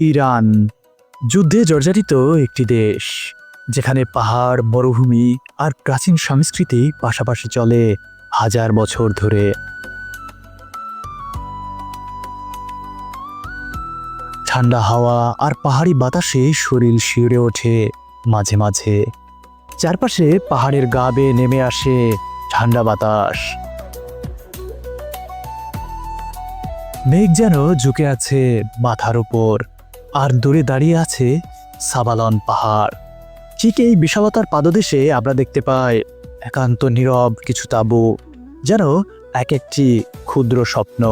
Iran. যুদ্ধে জর্জরিত একটি দেশ, যেখানে পাহাড়, মরুভূমি আর প্রাচীন সংস্কৃতি পাশাপাশি চলে হাজার বছর ধরে। ঠান্ডা হাওয়া আর পাহাড়ি বাতাসে শরীর শিউরে ওঠে মাঝে মাঝে। চারপাশে পাহাড়ের গা বেয়ে নেমে আসে ঠান্ডা বাতাস। মেঘ যেন ঝুঁকে আছে মাথার উপর। আর দূরে দাঁড়িয়ে আছে সাবালন পাহাড়। ঠিক এই বিশালতার পাদদেশে আমরা দেখতে পাই একান্ত নীরব কিছু তাঁবু, যেন এক একটি ক্ষুদ্র স্বপ্ন।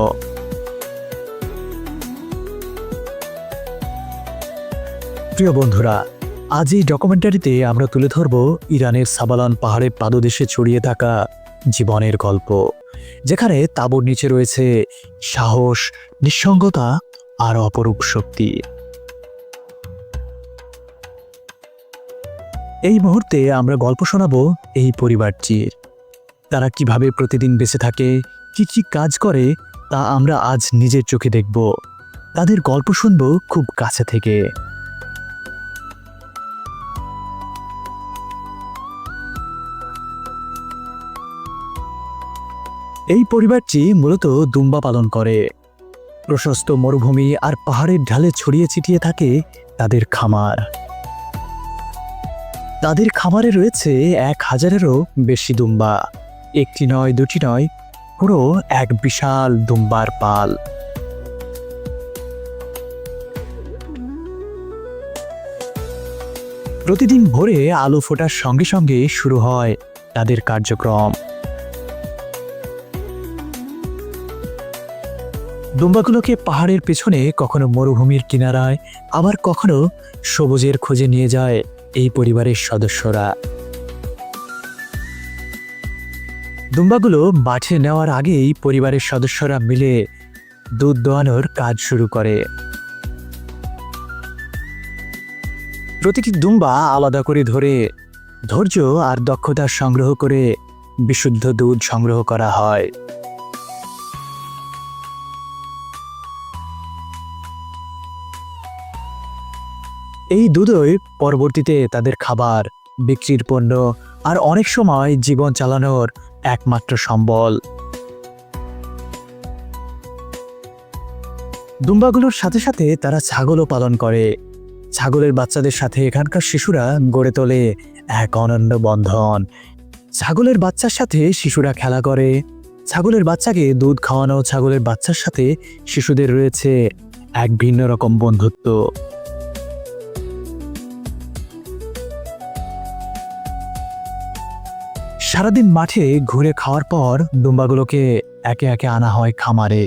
প্রিয় বন্ধুরা, আজ এই ডকুমেন্টারিতে আমরা তুলে ধরব ইরানের সাবালান পাহাড়ের পাদদেশে ছড়িয়ে থাকা জীবনের গল্প, যেখানে তাঁবুর নিচে রয়েছে সাহস, নিঃসঙ্গতা আর অপরূপ শক্তি। এই মুহূর্তে আমরা গল্প শোনাব এই পরিবারটির। তারা কীভাবে প্রতিদিন বেঁচে থাকে, কি কি কাজ করে, তা আমরা আজ নিজের চোখে দেখব। তাদের গল্প শুনব খুব কাছে থেকে। এই পরিবারটি মূলত দুম্বা পালন করে। প্রশস্ত মরুভূমি আর পাহাড়ের ঢালে ছড়িয়ে ছিটিয়ে থাকে তাদের খামার। তাদের খামারে রয়েছে এক হাজারেরও বেশি দুম্বা। একটি নয়, দুটি নয়, পুরো এক বিশাল দুম্বার পাল। প্রতিদিন ভোরে আলো ফোটার সঙ্গে সঙ্গে শুরু হয় তাদের কার্যক্রম। দুম্বাগুলোকে পাহাড়ের পেছনে কখনো মরুভূমির কিনারায়, আবার কখনো সবুজের খোঁজে নিয়ে যায়। এই পরিবারের সদস্যরা। দুম্বাগুলো মাঠে নেওয়ার আগেই পরিবারের সদস্যরা মিলে দুধ দোয়ানোর কাজ শুরু করে। প্রতিটি দুম্বা আলাদা করে ধরে ধৈর্য আর দক্ষতা সংগ্রহ করে বিশুদ্ধ দুধ সংগ্রহ করা হয়। এই দুধই পরবর্তীতে তাদের খাবার, বিক্রির পণ্য আর অনেক সময় জীবন চালানোর একমাত্র সম্বল। দুম্বাগুলোর সাথে সাথে তারা ছাগলও পালন করে। ছাগলের বাচ্চাদের সাথে এখানকার শিশুরা গড়ে তোলে এক অনন্য বন্ধন। ছাগলের বাচ্চার সাথে শিশুরা খেলা করে। ছাগলের বাচ্চাকে দুধ খাওয়ানো ছাগলের বাচ্চার সাথে শিশুদের রয়েছে এক ভিন্ন রকম বন্ধুত্ব। সারাদিন মাঠে ঘুরে খাওয়ার পর দুম্বাগুলোকে একে একে আনা হয় খামারে।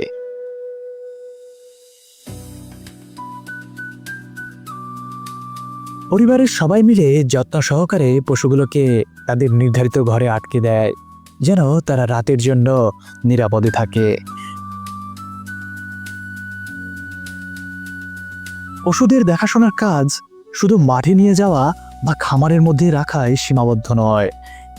পরিবারের সবাই মিলে যত্ন সহকারে পশুগুলোকে তাদের নির্ধারিত ঘরে আটকে দেয়, যেন তারা রাতের জন্য নিরাপদে থাকে। পশুদের দেখাশোনার কাজ শুধু মাঠে নিয়ে যাওয়া বা খামারের মধ্যে রাখাই সীমাবদ্ধ নয়।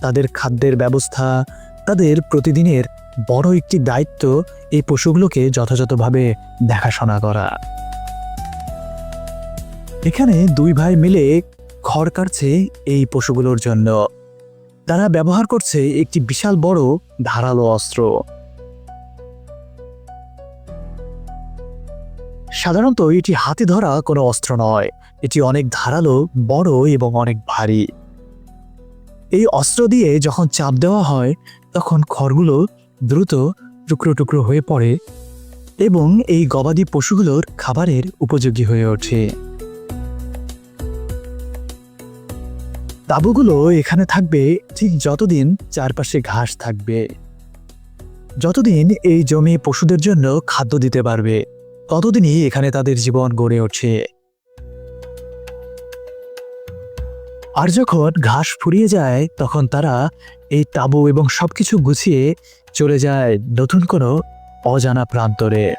তাদের খাদ্যের ব্যবস্থা, তাদের প্রতিদিনের বড় একটি দায়িত্ব এই পশুগুলোকে যথাযথভাবে দেখাশোনা করা। এখানে দুই ভাই মিলে খড় কাটছে এই পশুগুলোর জন্য। তারা ব্যবহার করছে একটি বিশাল বড় ধারালো অস্ত্র। সাধারণত এটি হাতে ধরা কোনো অস্ত্র নয়, এটি অনেক ধারালো, বড় এবং অনেক ভারী। এই অস্ত্র দিয়ে যখন চাপ দেওয়া হয়, তখন খড়গুলো দ্রুত টুকরো টুকরো হয়ে পড়ে এবং এই গবাদি পশুগুলোর খাবারের উপযোগী হয়ে ওঠে। তাঁবুগুলো এখানে থাকবে ঠিক যতদিন চারপাশে ঘাস থাকবে। যতদিন এই জমি পশুদের জন্য খাদ্য দিতে পারবে, ততদিনই এখানে তাদের জীবন গড়ে ওঠে। আর যখন ঘাস ফুরিয়ে যায়, তখন তারা এই তাঁবু এবং সবকিছু গুছিয়ে চলে যায় নতুন কোনো অজানা প্রান্তরে।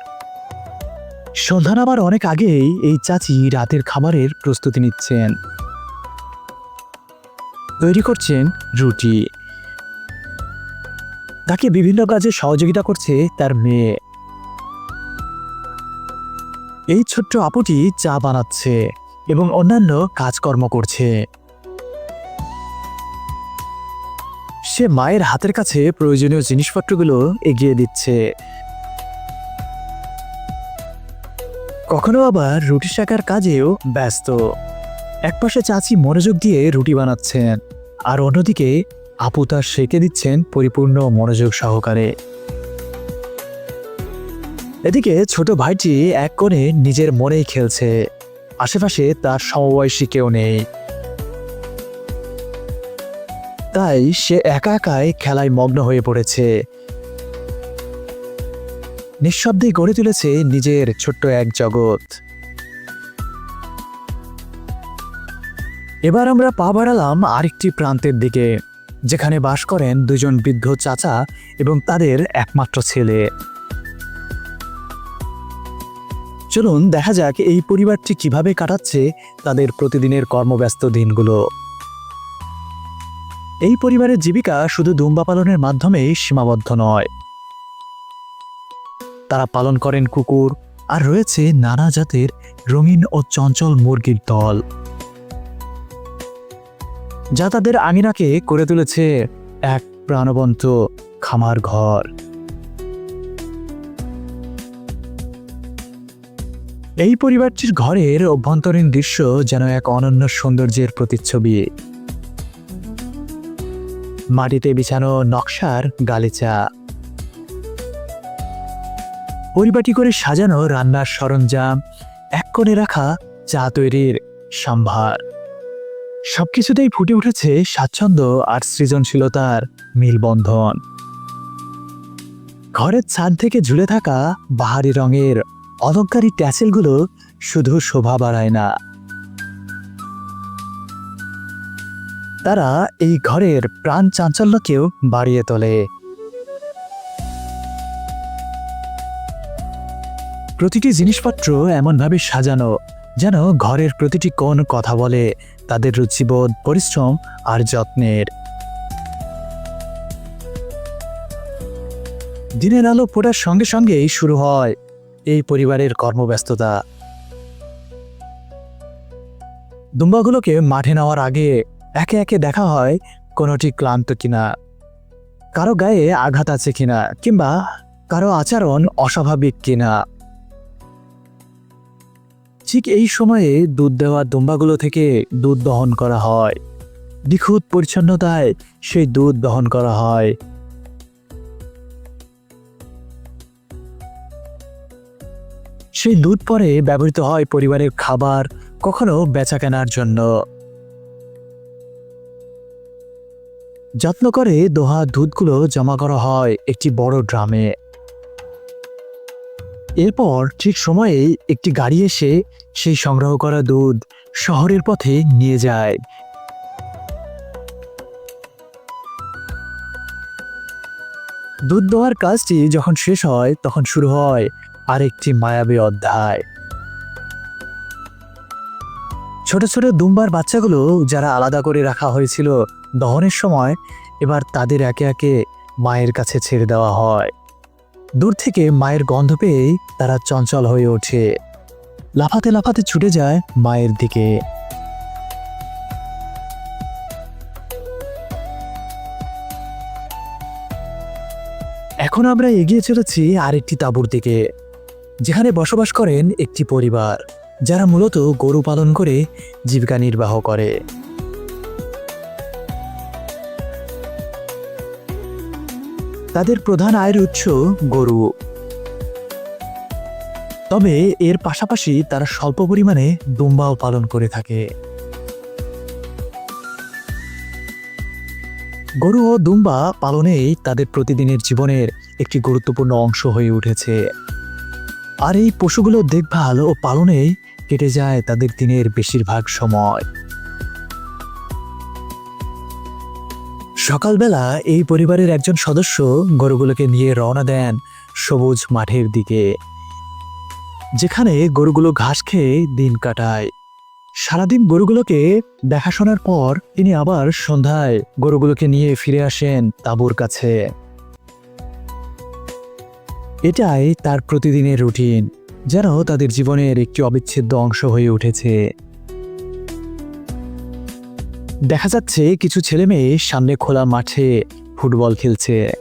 সন্ধ্যা নামার অনেক আগেই এই চাচি রাতের খাবারের প্রস্তুতি নিচ্ছেন। তৈরি করছেন রুটি। তাকে বিভিন্ন কাজে সহযোগিতা করছে তার মেয়ে। এই ছোট্ট আপুটি চা বানাচ্ছে এবং অন্যান্য কাজকর্ম করছে। সে মায়ের হাতের কাছে প্রয়োজনীয় জিনিসপত্রগুলো এগিয়ে দিচ্ছে। কখনো আবার রুটি শাকার কাজেও ব্যস্ত। একপাশে চাচি মনোযোগ দিয়ে রুটি বানাচ্ছেন, আর অন্যদিকে আপু তার সেঁকে দিচ্ছেন পরিপূর্ণ মনোযোগ সহকারে। এদিকে ছোট ভাইটি এক কোণে নিজের মনেই খেলছে, আশেপাশে তার সমবয়সী কেউ নেই। তাই সে একা একাই খেলায় মগ্ন হয়ে পড়েছে। নিঃশব্দে গড়ে তুলেছে নিজের ছোট্ট এক জগৎ। এবার আমরা পা বাড়ালাম আরেকটি প্রান্তের দিকে, যেখানে বাস করেন দুজন বৃদ্ধ চাচা এবং তাদের একমাত্র ছেলে। চলুন দেখা যাক এই পরিবারটি কীভাবে কাটাচ্ছে তাদের প্রতিদিনের কর্মব্যস্ত দিনগুলো। এই পরিবারের জীবিকা শুধু দুম্বা পালনের মাধ্যমেই সীমাবদ্ধ নয়। তারা পালন করেন কুকুর আর রয়েছে নানা জাতের রঙিন ও চঞ্চল মুরগির দল। যা তাদের আঙিনাকে করে তুলেছে এক প্রাণবন্ত খামার ঘর। এই পরিবারটির ঘরের অভ্যন্তরীণ দৃশ্য যেন এক অনন্য সৌন্দর্যের প্রতিচ্ছবি। মাটিতে বিছানো নকশার গালিচা। পরিপাটি করে সাজানো রান্নার সরঞ্জাম, এক কোণে রাখা চা তৈরির সম্ভার। সবকিছুতেই ফুটে উঠেছে স্বাচ্ছন্দ্য আর সৃজনশীলতার মিলবন্ধন। ঘরের ছাদ থেকে ঝুলে থাকা বাহারি রঙের অলঙ্কারী ট্যাসেলগুলো শুধু শোভা বাড়ায় না। তারা এই ঘরের প্রাণ চাঞ্চল্যকেও বাড়িয়ে তোলে। প্রতিটি জিনিসপত্র এমনভাবে সাজানো যেন ঘরের প্রতিটি কোণ কথা বলে, তাদের রুচিবোধ, পরিশ্রম আর যত্নের। দিনের আলো ফোটার সঙ্গে সঙ্গেই শুরু হয় এই পরিবারের কর্মব্যস্ততা। দুম্বাগুলোকে মাঠে নেওয়ার আগে একে একে দেখা হয় কোনোটি ক্লান্ত কিনা, কারও গায়ে আঘাত আছে কিনা, কিংবা কারও আচরণ অস্বাভাবিক কিনা। ঠিক এই সময়ে দুধ দেওয়া দুম্বাগুলো থেকে দুধ দহন করা হয়। নিখুঁত পরিচ্ছন্নতায় সেই দুধ দহন করা হয়। সেই দুধ পরে ব্যবহৃত হয় পরিবারের খাবার কখনো বেচা কেনার জন্য। যত্ন করে দোহা দুধগুলো জমা করা হয় একটি বড় ড্রামে। এরপর ঠিক সময়েই একটি গাড়ি এসে সেই সংগ্রহ করা দুধ শহরের পথে নিয়ে যায়। দুধ দোয়ার কাজটি যখন শেষ হয়, তখন শুরু হয় আরেকটি মায়াবী অধ্যায়। ছোট ছোট দুম্বার বাচ্চাগুলো যারা আলাদা করে রাখা হয়েছিল দহনের সময়, এবার তাদের একে একে মায়ের কাছে ছেড়ে দেওয়া হয়। দূর থেকে মায়ের গন্ধ পেয়েই তারা চঞ্চল হয়ে ওঠে। লাফাতে লাফাতে ছুটে যায় মায়ের দিকে। এখন আমরা এগিয়ে চলেছি আরেকটি তাঁবুর দিকে, যেখানে বসবাস করেন একটি পরিবার। যারা মূলত গরু পালন করে, জীবিকা নির্বাহ করে। তাদের প্রধান আয়ের উৎস গরু। তবে এর পাশাপাশি তারা স্বল্প পরিমাণে দুম্বাও পালন করে থাকে। গরু ও দুম্বা পালনেই তাদের প্রতিদিনের জীবনের একটি গুরুত্বপূর্ণ অংশ হয়ে উঠেছে। আর এই পশুগুলোর দেখভাল ও পালনেই কেটে যায় তাদের দিনের বেশিরভাগ সময়। সকালবেলা এই পরিবারের একজন সদস্য গরুগুলোকে নিয়ে রওনা দেন সবুজ মাঠের দিকে। যেখানে গরুগুলো ঘাস খেয়ে দিন কাটায়। সারাদিন গরুগুলোকে দেখাশোনার পর তিনি আবার সন্ধ্যায় গরুগুলোকে নিয়ে ফিরে আসেন তাঁবুর কাছে। এটাই তার প্রতিদিনের রুটিন। যেন তাদের জীবনের একটি অবিচ্ছেদ্য অংশ হয়ে উঠেছে। দেখা যাচ্ছে কিছু ছেলে মেয়ে সামনে খোলা মাঠে ফুটবল খেলছে।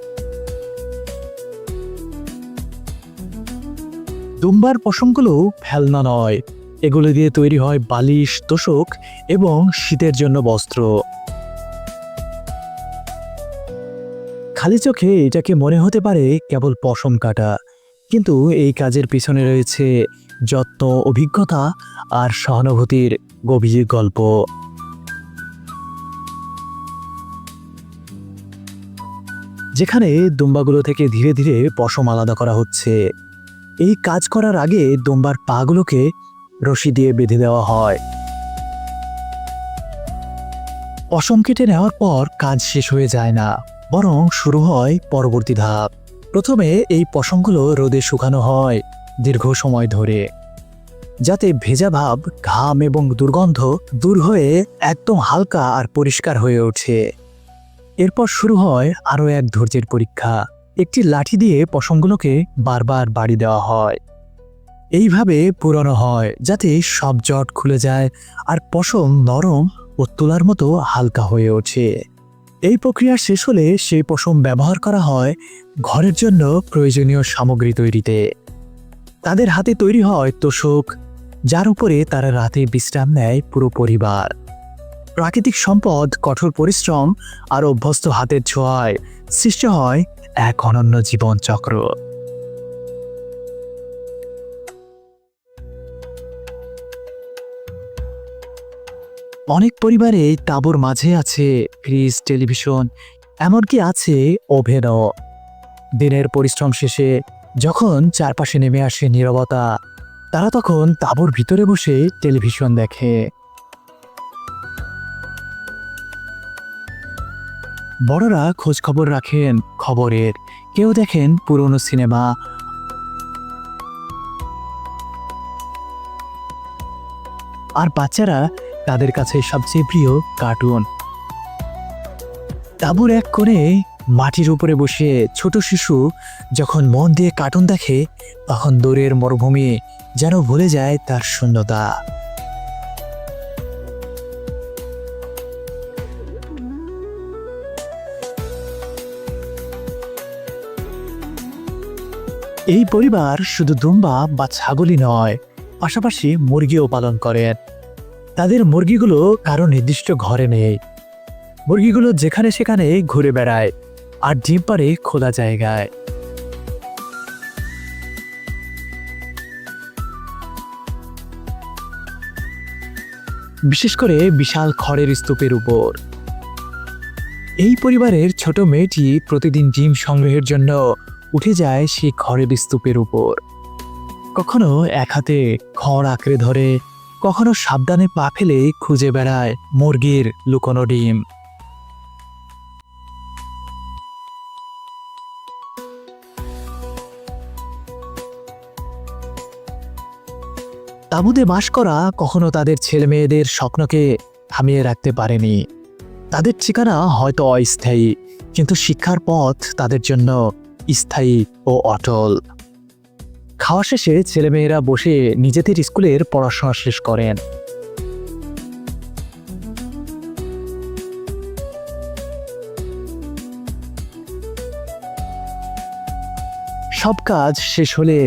দুম্বার পশমগুলো ফেলনা নয়। এগুলো দিয়ে তৈরি হয় বালিশ, তোষক এবং শীতের জন্য বস্ত্র। খালি চোখে এটাকে মনে হতে পারে কেবল পশম কাটা। কিন্তু এই কাজের পিছনে রয়েছে যত্ন, অভিজ্ঞতা আর সহানুভূতির গভীর গল্প। যেখানে দুম্বাগুলো থেকে ধীরে ধীরে পশম আলাদা করা হচ্ছে। এই কাজ করার আগে দুম্বার পাগুলোকে রশি দিয়ে বেঁধে দেওয়া হয়। পশম কেটে নেওয়ার পর কাজ শেষ হয়ে যায় না, বরং শুরু হয় পরবর্তী ধাপ। প্রথমে এই পশমগুলো রোদে শুকানো হয় দীর্ঘ সময় ধরে, যাতে ভেজা ভাব, ঘাম এবং দুর্গন্ধ দূর হয়ে একদম হালকা আর পরিষ্কার হয়ে ওঠে। এরপর শুরু হয় আরও এক ধৈর্যের পরীক্ষা। একটি লাঠি দিয়ে পশমগুলোকে বারবার বাড়ি দেওয়া হয়। এইভাবে পুরানো হয়, যাতে সব জট খুলে যায় আর পশম নরম ও তোলার মতো হালকা হয়ে ওঠে। এই প্রক্রিয়া শেষ হলে সেই পশম ব্যবহার করা হয় ঘরের জন্য প্রয়োজনীয় সামগ্রী তৈরিতে। তাদের হাতে তৈরি হয় তোষক, যার উপরে তারা রাতে বিশ্রাম নেয় পুরো পরিবার। প্রাকৃতিক সম্পদ, কঠোর পরিশ্রম আর অভ্যস্ত হাতের ছোঁয়ায় সৃষ্টি হয় এক অনন্য জীবন অনেক পরিবারে তাঁবুর মাঝে আছে ফ্রিজ, টেলিভিশন, এমনকি আছে ওভেনও। দিনের পরিশ্রম শেষে যখন চারপাশে নেমে আসে নীরবতা, তারা তখন তাঁবুর ভিতরে বসে টেলিভিশন দেখে। বড়রা খোঁজ খবর রাখেন খবরের। কেউ দেখেন পুরনো সিনেমা। আর বাচ্চারা তাদের কাছে সবচেয়ে প্রিয় কার্টুন। তাঁবুর এক কোণে মাটির উপরে বসে ছোট শিশু যখন মন দিয়ে কার্টুন দেখে, তখন দূরের মরুভূমি যেন ভুলে যায় তার শূন্যতা। এই পরিবার শুধু দুম্বা বা ছাগলই নয়, পাশাপাশি মুরগিও পালন করেন। তাদের মুরগিগুলো কারও নির্দিষ্ট ঘরে নেই। মুরগিগুলো যেখানে সেখানে ঘুরে বেড়ায় আর ডিম পারে খোলা জায়গায়। বিশেষ করে বিশাল খড়ের স্তূপের উপর। এই পরিবারের ছোট মেয়েটি প্রতিদিন ডিম সংগ্রহের জন্য উঠে যায় সেই খড়ের স্তূপের উপর। কখনো এক হাতে খড় আঁকড়ে ধরে কখনো সাবধানে পা ফেলে খুঁজে বেড়ায় মুরগির লুকোনো ডিম। তাঁবুতে বাস করা কখনো তাদের ছেলে মেয়েদের স্বপ্নকে থামিয়ে রাখতে পারেনি। তাদের ঠিকানা হয়তো অস্থায়ী, কিন্তু শিক্ষার পথ তাদের জন্য স্থায়ী ও অটল। খাওয়া শেষে ছেলেমেয়েরা বসে নিজেদের স্কুলের পড়াশোনা শেষ করেন। সব কাজ শেষ হলে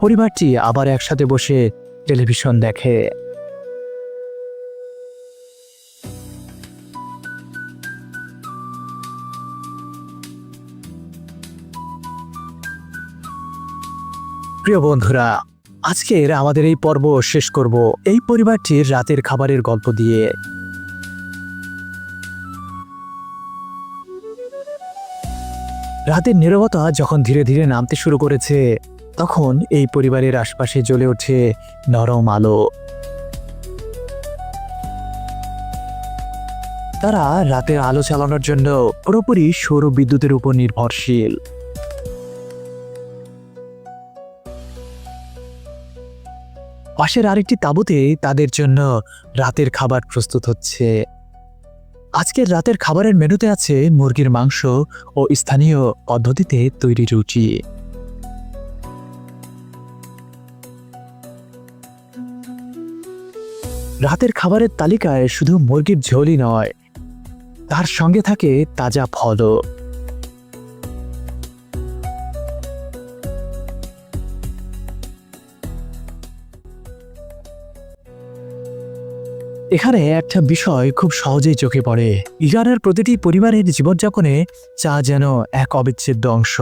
পরিবারটি আবার একসাথে বসে টেলিভিশন দেখে। প্রিয় বন্ধুরা, আজকের আমাদের এই পর্ব শেষ করব এই পরিবারটির রাতের খাবারের গল্প দিয়ে। রাতের নীরবতা যখন ধীরে ধীরে নামতে শুরু করেছে, তখন এই পরিবারের আশপাশে জ্বলে ওঠে নরম আলো। তারা রাতের আলো চালানোর জন্য পুরোপুরি সৌর বিদ্যুতের উপর নির্ভরশীল। পাশের আরেকটি তাঁবুতে তাদের জন্য রাতের খাবার প্রস্তুত হচ্ছে। আজকের রাতের খাবারের মেনুতে আছে মুরগির মাংস ও স্থানীয় পদ্ধতিতে তৈরি রুটি। রাতের খাবারের তালিকায় শুধু মুরগির ঝোলই নয়, তার সঙ্গে থাকে তাজা ফলও। এখানে একটা বিষয় খুব সহজেই চোখে পড়ে। ইরানের প্রতিটি পরিবারের জীবনযাপনে চা যেন এক অবিচ্ছেদ্য অংশ।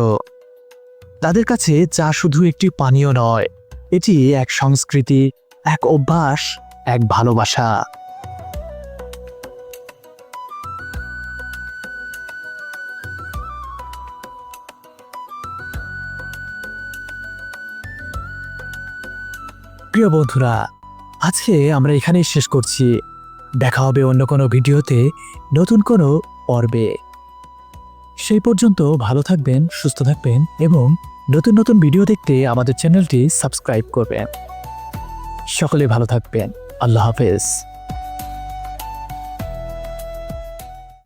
তাদের কাছে চা শুধু একটি পানীয় নয়, এটি এক সংস্কৃতি, এক অভ্যাস, এক ভালোবাসা। প্রিয় বন্ধুরা আজকে আমরা এখানেই শেষ করছি। দেখা হবে অন্য কোনো ভিডিওতে নতুন কোনো পর্বে। সেই পর্যন্ত ভালো থাকবেন, সুস্থ থাকবেন এবং নতুন নতুন ভিডিও দেখতে আমাদের চ্যানেলটি সাবস্ক্রাইব করবেন। সকলে ভালো থাকবেন। আল্লাহ হাফেজ।